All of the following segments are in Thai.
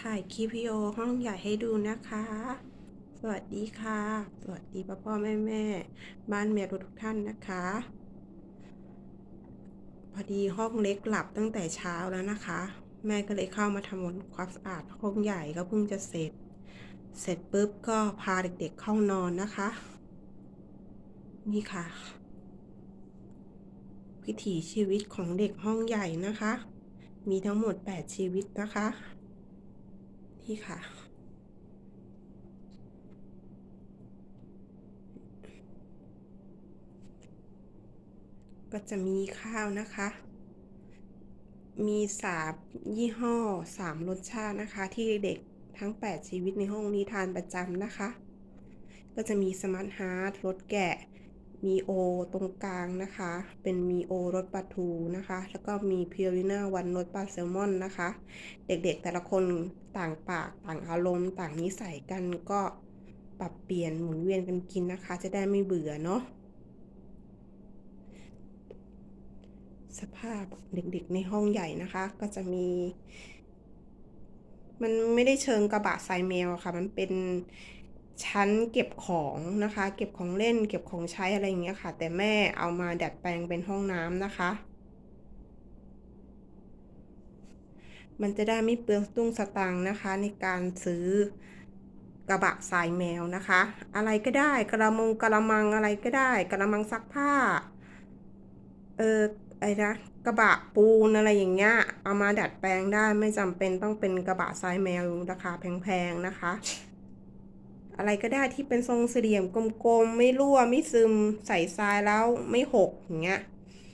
ถ่ายคลิปวิดีโอห้องใหญ่ให้ดูนะคะ สวัสดีค่ะ สวัสดีพ่อพ่อแม่แม่บ้านเมียทุกท่านนะคะ พอดีห้องเล็กหลับตั้งแต่เช้าแล้วนะคะ แม่ก็เลยเข้ามาทำความสะอาดห้องใหญ่ก็เพิ่งจะเสร็จ เสร็จปุ๊บก็พาเด็กๆเข้านอนนะคะ นี่ค่ะ วิถีชีวิตของเด็กห้องใหญ่นะคะมีทั้งหมด 8 ชีวิตนะคะ นี่ค่ะ ก็จะมีข้าวนะคะ มีสามยี่ห้อสามรสชาตินะคะ ที่เด็กทั้ง 8 ชีวิตในห้องนี้ทานประจำนะคะ ก็จะมีสมาร์ทฮาร์ดรสแกะ มีโอตรงกลางนะคะ เป็นมีโอรสปลาทูนะคะ แล้วก็มีพิอริน่าวันรสปลาแซลมอนนะคะ เด็กๆแต่ละคนต่างปากต่างอารมณ์ต่างนิสัยกันก็ปรับเปลี่ยนหมุนเวียนกันกินนะคะ จะได้ไม่เบื่อเนาะสภาพเด็กๆในห้องใหญ่นะคะ ก็จะมี มันไม่ได้เชิงกระบะทรายแมวค่ะ มันเป็น ชั้นเก็บของนะคะ เก็บของเล่น เก็บของใช้อะไรอย่างเงี้ยค่ะ แต่แม่เอามาดัดแปลงเป็นห้องน้ำนะคะ มันจะได้ไม่เปลืองตุ้งสตางค์นะคะ ในการซื้อกระบะทรายแมวนะคะ อะไรก็ได้กระมงกระมังอะไรก็ได้กระมังซักผ้า เออไอ้นะกระบะปูนอะไรอย่างเงี้ยเอามาดัดแปลงได้ไม่จำเป็นต้องเป็นกระบะทรายแมวราคาแพงๆนะคะ อะไรก็ได้ที่เป็นทรงสี่เหลี่ยมกลมๆ ไม่รั่วไม่ซึมใส่ทรายแล้วไม่หกอย่างเงี้ย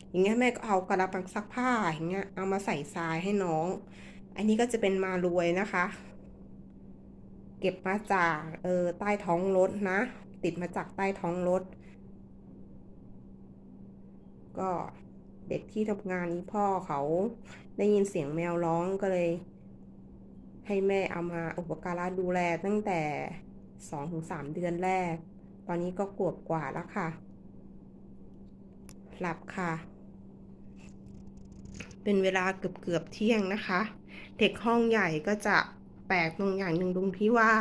อย่างเงี้ยแม่ก็เอากระมังซักผ้าอย่างเงี้ยเอามาใส่ทรายให้น้อง อันนี้ก็จะเป็นมารวยนะคะ เก็บมาจากเออใต้ท้องรถนะ ติดมาจากใต้ท้องรถ ก็เด็กที่ทำงานนี้พ่อเขาได้ยินเสียงแมวร้องก็เลย ให้แม่เอามาอุปการะดูแลตั้งแต่ สองถึงสามเดือนแรก ตอนนี้ก็กวบกว่าแล้วค่ะ หลับค่ะ เป็นเวลาเกือบเกือบเที่ยงนะคะ เด็กห้องใหญ่ก็จะแปลกตรงอย่างหนึ่งตรงที่ว่า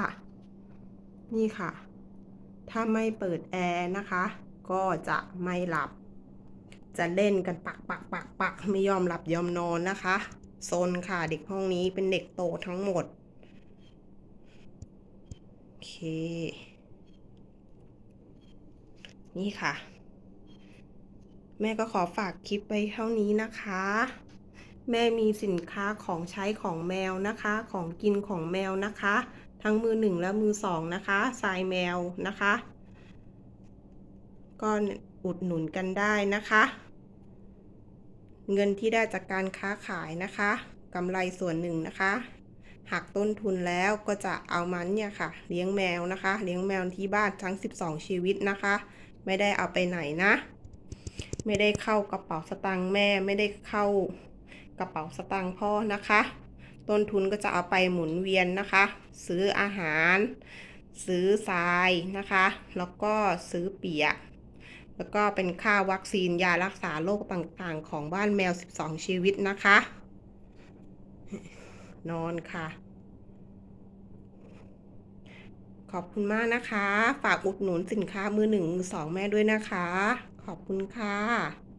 นี่ค่ะ ถ้าไม่เปิดแอร์นะคะ ก็จะไม่หลับ จะเล่นกันปักปักปักปักไม่ยอมหลับยอมนอนนะคะ โซนค่ะเด็กห้องนี้เป็นเด็กโตทั้งหมด นี่ค่ะ แม่ก็ขอฝากคลิปไปเท่านี้นะคะ แม่มีสินค้าของใช้ของแมวนะคะ ของกินของแมวนะคะ ทั้งมือหนึ่งและมือสองนะคะทรายแมวนะคะ ก็อุดหนุนกันได้นะคะ เงินที่ได้จากการค้าขายนะคะกำไรส่วนหนึ่งนะคะ หักต้นทุนแล้วก็จะเอามันเนี่ยค่ะ เลี้ยงแมวนะคะ เลี้ยงแมวที่บ้านทั้ง 12 ชีวิตนะคะ ไม่ได้เอาไปไหนนะ ไม่ได้เข้ากระเป๋าสตางค์แม่ไม่ได้เข้ากระเป๋าสตางค์พ่อนะคะ ต้นทุนก็จะเอาไปหมุนเวียนนะคะ ซื้ออาหาร ซื้อทรายนะคะ แล้วก็ซื้อเปียกแล้วก็เป็นค่าวัคซีนยารักษาโรคต่างๆ ของบ้านแมว 12 ชีวิตนะคะ นอนค่ะ ขอบคุณมากนะคะ ฝากอุดหนุนสินค้ามือหนึ่งสองแม่ด้วยนะคะ ขอบคุณค่ะ